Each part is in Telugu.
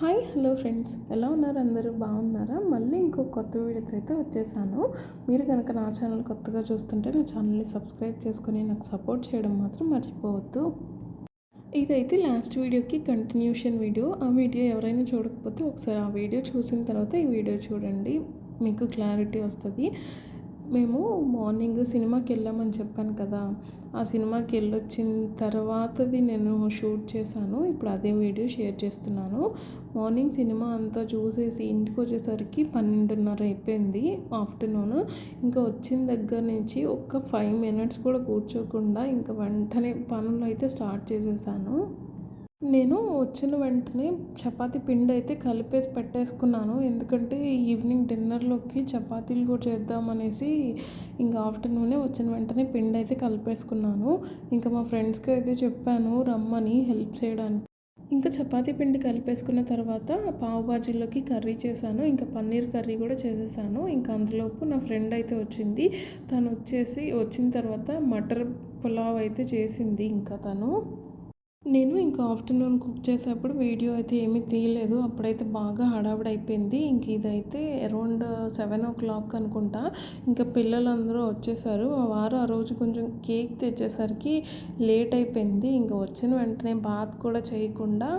Hi hello friends. ఎలా ఉన్నారు? అందరూ బాగున్నారా? మళ్ళీ ఇంకో కొత్త వీడియోతో అయితే వచ్చేసాను. మీరు కనుక నా ఛానల్ కొత్తగా చూస్తుంటే నా ఛానల్ని సబ్స్క్రైబ్ చేసుకుని నాకు సపోర్ట్ చేయడం మాత్రం మర్చిపోవద్దు. ఇదైతే లాస్ట్ వీడియోకి కంటిన్యూషన్ వీడియో. ఆ వీడియో ఎవరైనా చూడకపోతే ఒకసారి ఆ వీడియో చూసిన తర్వాత ఈ వీడియో చూడండి. మీకు క్లారిటీ వస్తుంది. మేము మార్నింగ్ సినిమాకి వెళ్ళామని చెప్పాను కదా. ఆ సినిమాకి వెళ్ళొచ్చిన తర్వాతది నేను షూట్ చేశాను. ఇప్పుడు అదే వీడియో షేర్ చేస్తున్నాను. మార్నింగ్ సినిమా అంతా చూసేసి ఇంటికి వచ్చేసరికి పన్నెండున్నర అయిపోయింది ఆఫ్టర్నూన్. ఇంకా వచ్చిన దగ్గర నుంచి ఒక్క ఫైవ్ మినిట్స్ కూడా కూర్చోకుండా ఇంకా వెంటనే పనులు అయితే స్టార్ట్ చేసేసాను. నేను వచ్చిన వెంటనే చపాతీ పిండి అయితే కలిపేసి పెట్టేసుకున్నాను. ఎందుకంటే ఈవినింగ్ డిన్నర్లోకి చపాతీలు కూడా చేద్దామనేసి ఇంకా ఆఫ్టర్నూనే వచ్చిన వెంటనే పిండి అయితే కలిపేసుకున్నాను. ఇంకా మా ఫ్రెండ్స్కి అయితే చెప్పాను రమ్మని హెల్ప్ చేయడానికి. ఇంకా చపాతీ పిండి కలిపేసుకున్న తర్వాత పావు బాజీలోకి కర్రీ చేశాను. ఇంకా పన్నీర్ కర్రీ కూడా చేసేసాను. ఇంకా అందులోపు నా ఫ్రెండ్ అయితే వచ్చింది. తను వచ్చేసి వచ్చిన తర్వాత మటర్ పులావ్ అయితే చేసింది ఇంకా తను. నేను ఇంకా ఆఫ్టర్నూన్ కుక్ చేసేప్పుడు వీడియో అయితే ఏమీ తీయలేదు. అప్పుడైతే బాగా హడావిడి అయిపోయింది ఇంక ఇదైతే అరౌండ్ సెవెన్ ఓ క్లాక్ అనుకుంటా ఇంకా పిల్లలందరూ వచ్చేసారు. మా వారు ఆ రోజు కొంచెం కేక్ తెచ్చేసరికి లేట్ అయిపోయింది ఇంకా వచ్చిన వెంటనే బాత్ కూడా చేయకుండా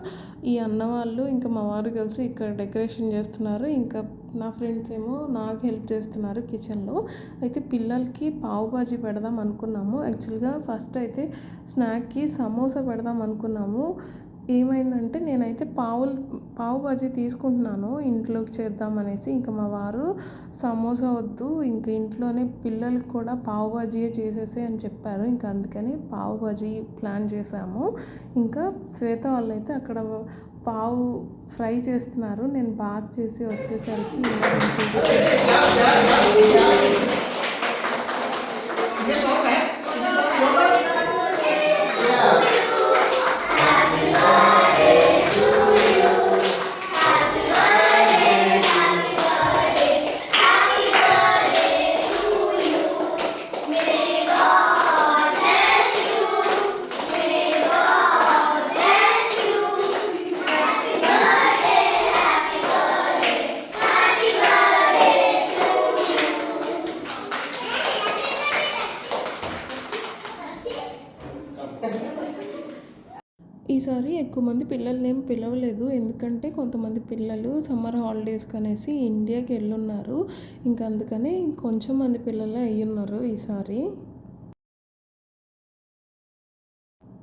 ఈ అన్న వాళ్ళు ఇంకా మా వారు కలిసి ఇక్కడ డెకరేషన్ చేస్తున్నారు. ఇంకా నా ఫ్రెండ్స్ ఏమో నాకు హెల్ప్ చేస్తున్నారు కిచెన్లో. అయితే పిల్లలకి పావు బాజీ పెడదాం అనుకున్నాము. యాక్చువల్గా ఫస్ట్ అయితే స్నాక్కి సమోసా పెడదాం అనుకున్నాము. ఏమైందంటే నేనైతే పావులు పావు బాజీ తీసుకుంటున్నాను ఇంట్లోకి చేద్దామనేసి ఇంకా మా వారు సమోసా వద్దు ఇంకా ఇంట్లోనే పిల్లలకి కూడా పావు బాజీయే చేసేసే అని చెప్పారు. ఇంకా అందుకని పావు బాజీ ప్లాన్ చేశాము ఇంకా శ్వేత వాళ్ళైతే అక్కడ పావు ఫ్రై చేస్తున్నారు. నేను బాత్ చేసి వచ్చేసరికి ఈసారి ఎక్కువ మంది పిల్లల్ని ఏం పిలవలేదు. ఎందుకంటే కొంతమంది పిల్లలు సమ్మర్ హాలిడేస్కి అనేసి ఇండియాకి వెళ్ళున్నారు. ఇంకా అందుకని కొంచెం మంది పిల్లలే అయ్యున్నారు ఈసారి.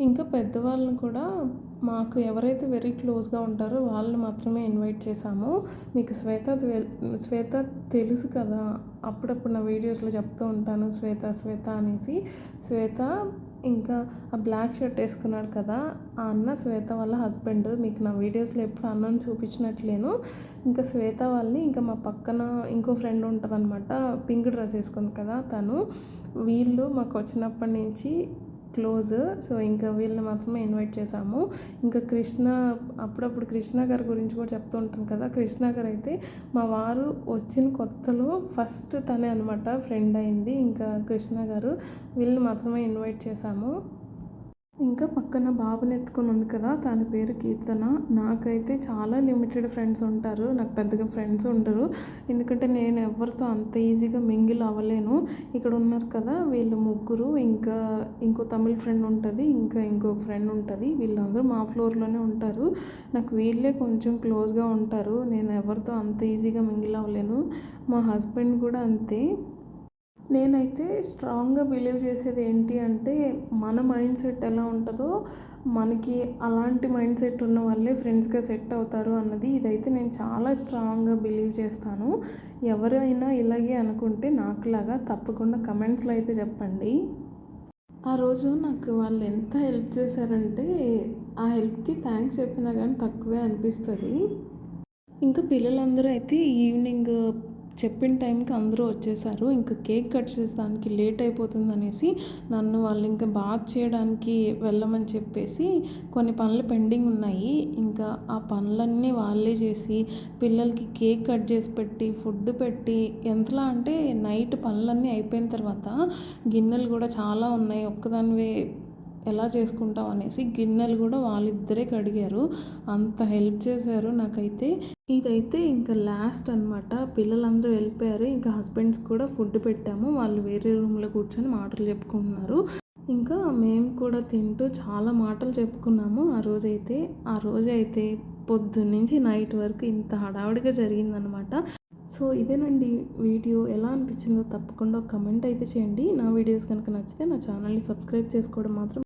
ఇంకా పెద్దవాళ్ళని కూడా మాకు ఎవరైతే వెరీ క్లోజ్గా ఉంటారో వాళ్ళని మాత్రమే ఇన్వైట్ చేశాము. మీకు శ్వేత శ్వేత తెలుసు కదా అప్పుడప్పుడు నా వీడియోస్లో చెప్తూ ఉంటాను. శ్వేత శ్వేత అనేసి. శ్వేత ఇంకా ఆ బ్లాక్ షర్ట్ వేసుకున్నాడు కదా ఆ అన్న శ్వేత వాళ్ళ హస్బెండ్. మీకు నా వీడియోస్లో ఎప్పుడు అన్నను చూపించినట్లేను. ఇంకా శ్వేత వాళ్ళని ఇంకా మా పక్కన ఇంకో ఫ్రెండ్ ఉంటుంది అనమాట పింక్ డ్రెస్ వేసుకుంది కదా తను. వీళ్ళు మాకు వచ్చినప్పటి నుంచి క్లోజ్. సో ఇంకా వీళ్ళని మాత్రమే ఇన్వైట్ చేశాము. ఇంకా కృష్ణ అప్పుడప్పుడు కృష్ణ గారి గురించి కూడా చెప్తూ ఉంటాను కదా. కృష్ణ గారు అయితే మా వారు వచ్చిన కొత్తలో ఫస్ట్ తనే అనమాట ఫ్రెండ్ అయింది. ఇంకా కృష్ణ గారు వీళ్ళని మాత్రమే ఇన్వైట్ చేశాము. ఇంకా పక్కన బాబుని ఎత్తుకొని ఉంది కదా తన పేరు కీర్తన. నాకైతే చాలా లిమిటెడ్ ఫ్రెండ్స్ ఉంటారు. నాకు పెద్దగా ఫ్రెండ్స్ ఉండరు. ఎందుకంటే నేను ఎవరితో అంత ఈజీగా మింగిల్ అవ్వలేను. ఇక్కడ ఉన్నారు కదా వీళ్ళు ముగ్గురు ఇంకా ఇంకో తమిళ్ ఫ్రెండ్ ఉంటుంది ఇంకా ఇంకో ఫ్రెండ్ ఉంటుంది. వీళ్ళందరూ మా ఫ్లోర్లోనే ఉంటారు. నాకు వీళ్ళే కొంచెం క్లోజ్గా ఉంటారు. నేను ఎవరితో అంత ఈజీగా మింగిల్ అవ్వలేను. మా హస్బెండ్ కూడా అంతే. నేనైతే స్ట్రాంగ్గా బిలీవ్ చేసేది ఏంటి అంటే మన మైండ్ సెట్ ఎలా ఉంటుందో మనకి అలాంటి మైండ్ సెట్ ఉన్న వాళ్ళే ఫ్రెండ్స్గా సెట్ అవుతారు అన్నది ఇదైతే నేను చాలా స్ట్రాంగ్గా బిలీవ్ చేస్తాను. ఎవరైనా ఇలాగే అనుకుంటే నాకులాగా తప్పకుండా కమెంట్స్లో అయితే చెప్పండి. ఆ రోజు నాకు వాళ్ళు ఎంత హెల్ప్ చేశారంటే ఆ హెల్ప్కి థ్యాంక్స్ చెప్పినా కానీ తక్కువే అనిపిస్తుంది. ఇంకా పిల్లలందరూ అయితే ఈవినింగ్ చెప్పిన టైంకి అందరూ వచ్చేసారు. ఇంకా కేక్ కట్ చేసేదానికి లేట్ అయిపోతుంది అనేసి నన్ను వాళ్ళు ఇంకా బాత్ చేయడానికి వెళ్ళమని చెప్పేసి కొన్ని పనులు పెండింగ్ ఉన్నాయి. ఇంకా ఆ పనులన్నీ వాళ్ళే చేసి పిల్లలకి కేక్ కట్ చేసి పెట్టి ఫుడ్ పెట్టి ఎంతలా అంటే నైట్ పనులన్నీ అయిపోయిన తర్వాత గిన్నెలు కూడా చాలా ఉన్నాయి. ఒక్కదానివే ఎలా చేసుకుంటాం అనేసి గిన్నెలు కూడా వాళ్ళిద్దరే కడిగారు. అంత హెల్ప్ చేశారు నాకైతే. ఇదైతే ఇంకా లాస్ట్ అనమాట పిల్లలందరూ వెళ్ళిపోయారు. ఇంకా హస్బెండ్స్ కూడా ఫుడ్ పెట్టాము. వాళ్ళు వేరే రూమ్లో కూర్చొని మాటలు చెప్పుకుంటున్నారు. ఇంకా మేము కూడా తింటూ చాలా మాటలు చెప్పుకున్నాము. ఆ రోజైతే ఆ రోజైతే పొద్దున్న నుంచి నైట్ వరకు ఇంత హడావుడిగా జరిగిందనమాట సో ఇదేనండి వీడియో. ఎలా అనిపించిందో తప్పకుండా ఒక కమెంట్ అయితే చేయండి. నా వీడియోస్ కనుక నచ్చితే నా ఛానల్ని సబ్స్క్రైబ్ చేసుకోవడం మాత్రం